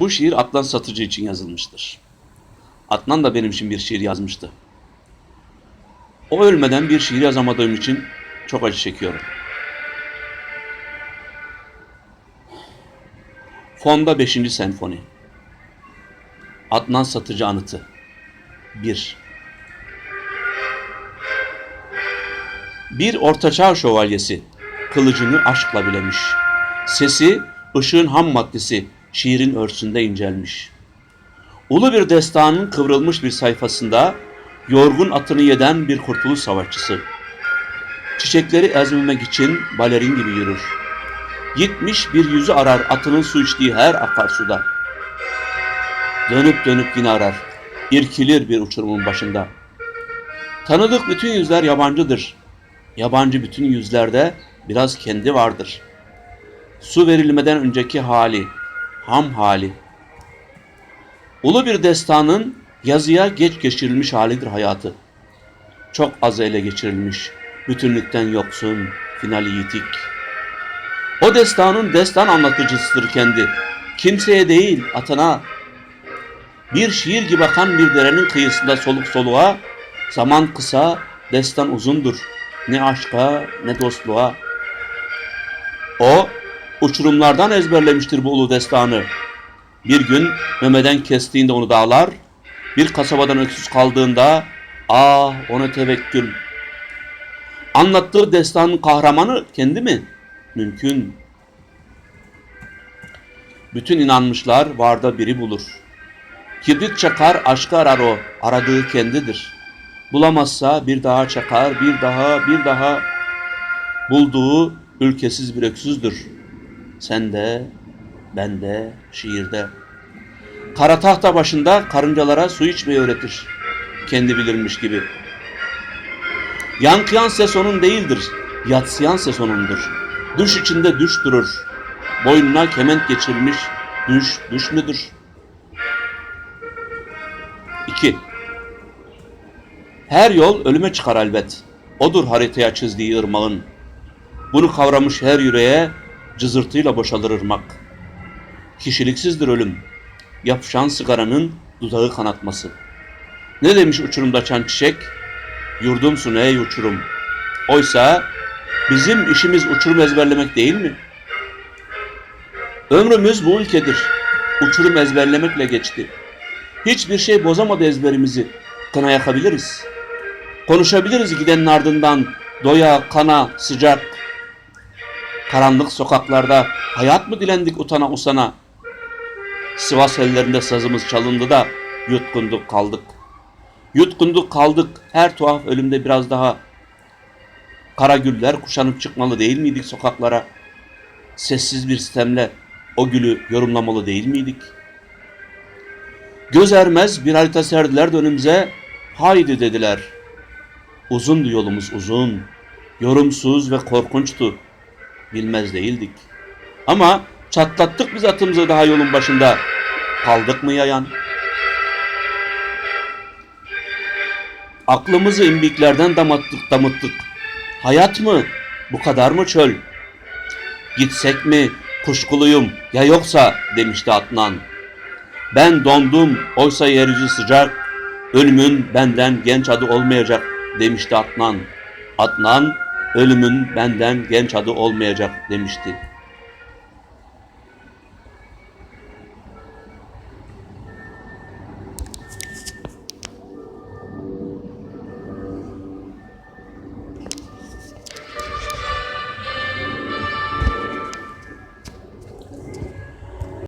Bu şiir Atlan Satıcı için yazılmıştır. Atlan da benim için bir şiir yazmıştı. O ölmeden bir şiir yazamadığım için çok acı çekiyorum. Fonda 5. Senfoni Adnan Satıcı Anıtı 1 Bir ortaçağ şövalyesi kılıcını aşkla bilemiş. Sesi ışığın ham maddesi şiirin örsünde incelmiş. Ulu bir destanın kıvrılmış bir sayfasında yorgun atını yeden bir kurtuluş savaşçısı. Çiçekleri ezmemek için balerin gibi yürür. Gitmiş bir yüzü arar atının su içtiği her akarsuda. Dönüp dönüp yine arar. İrkilir bir uçurumun başında. Tanıdık bütün yüzler yabancıdır. Yabancı bütün yüzlerde biraz kendi vardır. Su verilmeden önceki hali, ham hali. Ulu bir destanın yazıya geç geçirilmiş halidir hayatı. Çok az ele geçirilmiş, bütünlükten yoksun, finali yitik. O destanın destan anlatıcısıdır kendi. Kimseye değil, atana. Bir şiir gibi akan bir derenin kıyısında soluk soluğa, zaman kısa, destan uzundur. Ne aşka ne dostluğa. O uçurumlardan ezberlemiştir bu ulu destanı. Bir gün memeden kestiğinde onu dağlar, bir kasabadan öksüz kaldığında ah ona tevekkül. Anlattığı destanın kahramanı kendi mi? Mümkün. Bütün inanmışlar varda biri bulur. Kibrit çakar, aşkı arar o, aradığı kendidir. Bulamazsa bir daha çakar, bir daha, bir daha. Bulduğu ülkesiz bir öksüzdür. Sen de, ben de, şiirde. Kara tahta başında karıncalara su içmeyi öğretir. Kendi bilirmiş gibi. Yankıyan ses onun değildir, yatsıyan ses onundur. Düş içinde düş durur. Boynuna kement geçirilmiş düş, düş müdür? 2. Her yol ölüme çıkar elbet. Odur haritaya çizdiği ırmağın. Bunu kavramış her yüreğe cızırtıyla boşalır ırmak. Kişiliksizdir ölüm. Yapışan sigaranın dudağı kanatması. Ne demiş uçurumda çan çiçek? Yurdumsun ey uçurum. Oysa bizim işimiz uçurum ezberlemek değil mi? Ömrümüz bu ülkedir. Uçurum ezberlemekle geçti. Hiçbir şey bozamadı ezberimizi. Kana yakabiliriz. Konuşabiliriz gidenin ardından doya, kana, sıcak. Karanlık sokaklarda hayat mı dilendik utana usana? Sivas ellerinde sazımız çalındı da yutkunduk kaldık. Yutkunduk kaldık her tuhaf ölümde biraz daha. Kara güller kuşanıp çıkmalı değil miydik sokaklara? Sessiz bir sistemle o gülü yorumlamalı değil miydik? Göz ermez bir harita serdiler de. Haydi dediler. Uzundu yolumuz uzun. Yorumsuz ve korkunçtu. Bilmez değildik. Ama çatlattık biz atımızı daha yolun başında. Kaldık mı yayan? Aklımızı imbiklerden damattık damıttık. Hayat mı? Bu kadar mı çöl? Gitsek mi? Kuşkuluyum ya yoksa demişti Adnan. Ben dondum oysa yeryüzü sıcak. Ölümün benden genç adı olmayacak demişti Adnan. Adnan ölümün benden genç adı olmayacak demişti.